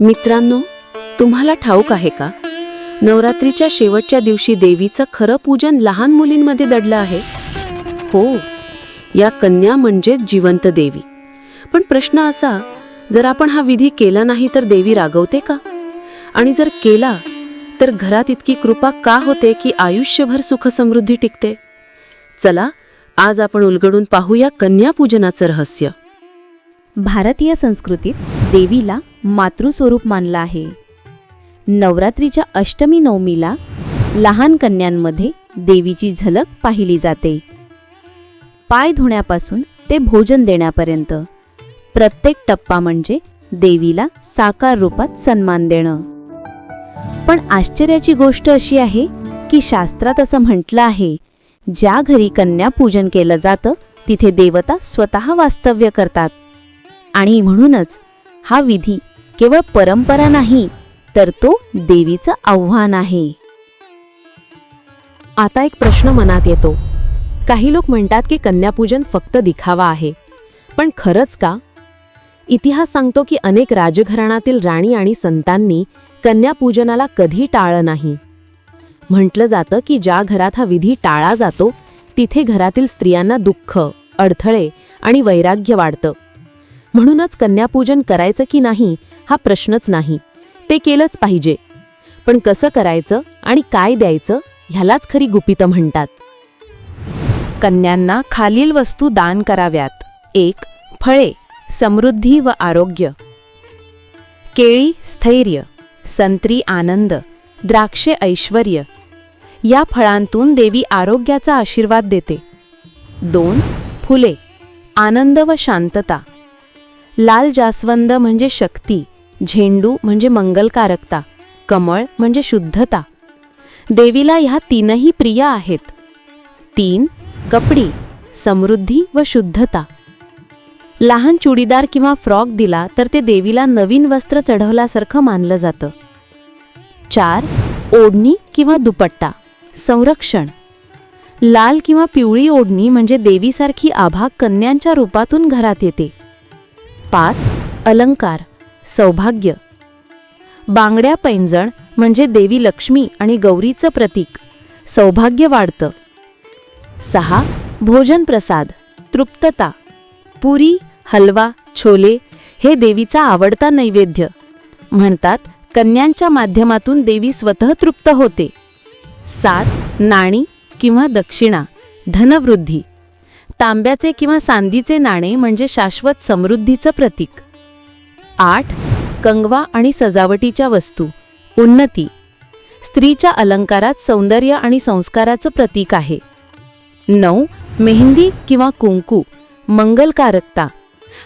मित्रांनो तुम्हाला ठाऊक आहे का? नवरात्रीच्या शेवटच्या दिवशी देवीचं खरं पूजन लहान मुलींमध्ये दडलं आहे? हो या कन्या म्हणजेच जिवंत देवी. पण प्रश्न असा जर आपण हा विधी केला नाही तर देवी रागवते का? आणि जर केला तर घरात इतकी कृपा का होते की आयुष्यभर सुखसमृद्धी टिकते? चला आज आपण उलगडून पाहूया कन्यापूजनाचं रहस्य. भारतीय संस्कृतीत देवीला मातृस्वरूप मानलं आहे. नवरात्रीच्या अष्टमी नवमीला लहान कन्यांमध्ये देवीची झलक पाहिली जाते. पाय धुण्यापासून ते भोजन देण्यापर्यंत प्रत्येक टप्पा म्हणजे देवीला साकार रूपात सन्मान देणं. पण आश्चर्याची गोष्ट अशी आहे की शास्त्रात असं म्हटलं आहे ज्या घरी कन्या पूजन केलं जातं तिथे देवता स्वतः वास्तव्य करतात. आणि म्हणूनच हा विधी केवळ परंपरा नाही तर तो देवीचं आव्हान आहे. आता एक प्रश्न मनात येतो. काही लोक म्हणतात की कन्यापूजन फक्त दिखावा आहे. पण खरंच का? इतिहास सांगतो की अनेक राजघराणातील राणी आणि संतांनी कन्यापूजनाला कधी टाळं नाही. म्हटलं जातं की ज्या घरात हा विधी टाळा जातो तिथे घरातील स्त्रियांना दुःख अडथळे आणि वैराग्य वाढतं. म्हणूनच कन्यापूजन करायचं की नाही हा प्रश्नच नाही. ते केलंच पाहिजे. पण कसं करायचं आणि काय द्यायचं ह्यालाच खरी गुपितं म्हणतात. कन्यांना खालील वस्तू दान कराव्यात. एक फळे समृद्धी व आरोग्य. केळी स्थैर्य संत्री आनंद द्राक्षे ऐश्वर्य. या फळांतून देवी आरोग्याचा आशीर्वाद देते. दोन फुले आनंद व शांतता. लाल जास्वंद म्हणजे शक्ती झेंडू म्हणजे मंगलकारकता कमळ म्हणजे शुद्धता. देवीला ह्या तीनही प्रिय आहेत. तीन कपडी समृद्धी व शुद्धता. लहान चुडीदार किंवा फ्रॉक दिला तर ते देवीला नवीन वस्त्र चढवल्यासारखं मानलं जातं. चार ओढणी किंवा दुपट्टा संरक्षण. लाल किंवा पिवळी ओढणी म्हणजे देवीसारखी आभा कन्यांच्या रूपातून घरात येते. पाच अलंकार सौभाग्य. बांगड्या पैंजण म्हणजे देवी लक्ष्मी आणि गौरीचं प्रतीक. सौभाग्य वाढतं. सहा भोजन प्रसाद तृप्तता. पुरी हलवा छोले हे देवीचा आवडता नैवेद्य. म्हणतात कन्यांच्या माध्यमातून देवी स्वतः तृप्त होते. सात नाणी किंवा दक्षिणा धनवृद्धी. तांब्याचे किंवा सांदीचे नाणे म्हणजे शाश्वत समृद्धीचं प्रतीक. आठ कंगवा आणि सजावटीच्या वस्तू. उन्नती. स्त्रीच्या अलंकारात सौंदर्य आणि संस्काराचं प्रतीक आहे. नऊ मेहंदी किंवा कुंकू. मंगलकारकता.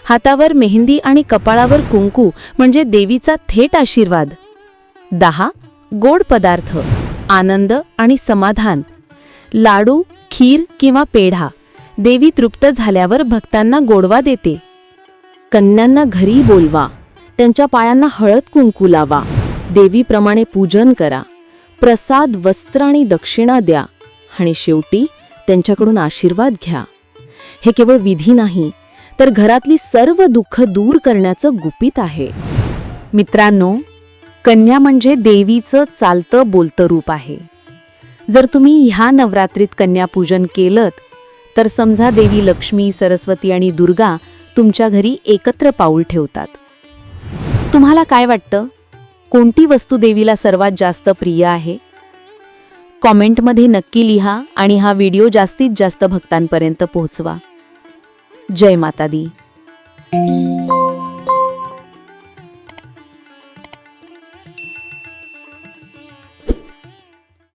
हातावर मेहंदी आणि कपाळावर कुंकू म्हणजे देवीचा थेट आशीर्वाद. दहा गोड पदार्थ. आनंद आणि समाधान. लाडू खीर किंवा पेढा. देवी तृप्त झाल्यावर भक्तांना गोडवा देते. कन्यांना घरी बोलवा. त्यांच्या पायांना हळद कुंकू लावा. देवीप्रमाणे पूजन करा. प्रसाद वस्त्र आणि दक्षिणा द्या आणि शेवटी त्यांच्याकडून आशीर्वाद घ्या. हे केवळ विधी नाही तर घरातली सर्व दुःख दूर करण्याचं गुपित आहे. मित्रांनो कन्या म्हणजे देवीचं चालतं बोलतं रूप आहे. जर तुम्ही ह्या नवरात्रीत कन्यापूजन केलं तर समजा देवी लक्ष्मी सरस्वती आणि दुर्गा तुमच्या घरी एकत्र पाऊल ठेवतात. तुम्हाला काय वाटतं? कोणती वस्तू देवीला सर्वात जास्त प्रिय आहे? कॉमेंटमध्ये नक्की लिहा आणि हा व्हिडिओ जास्तीत जास्त भक्तांपर्यंत पोहोचवा. जय माता दी.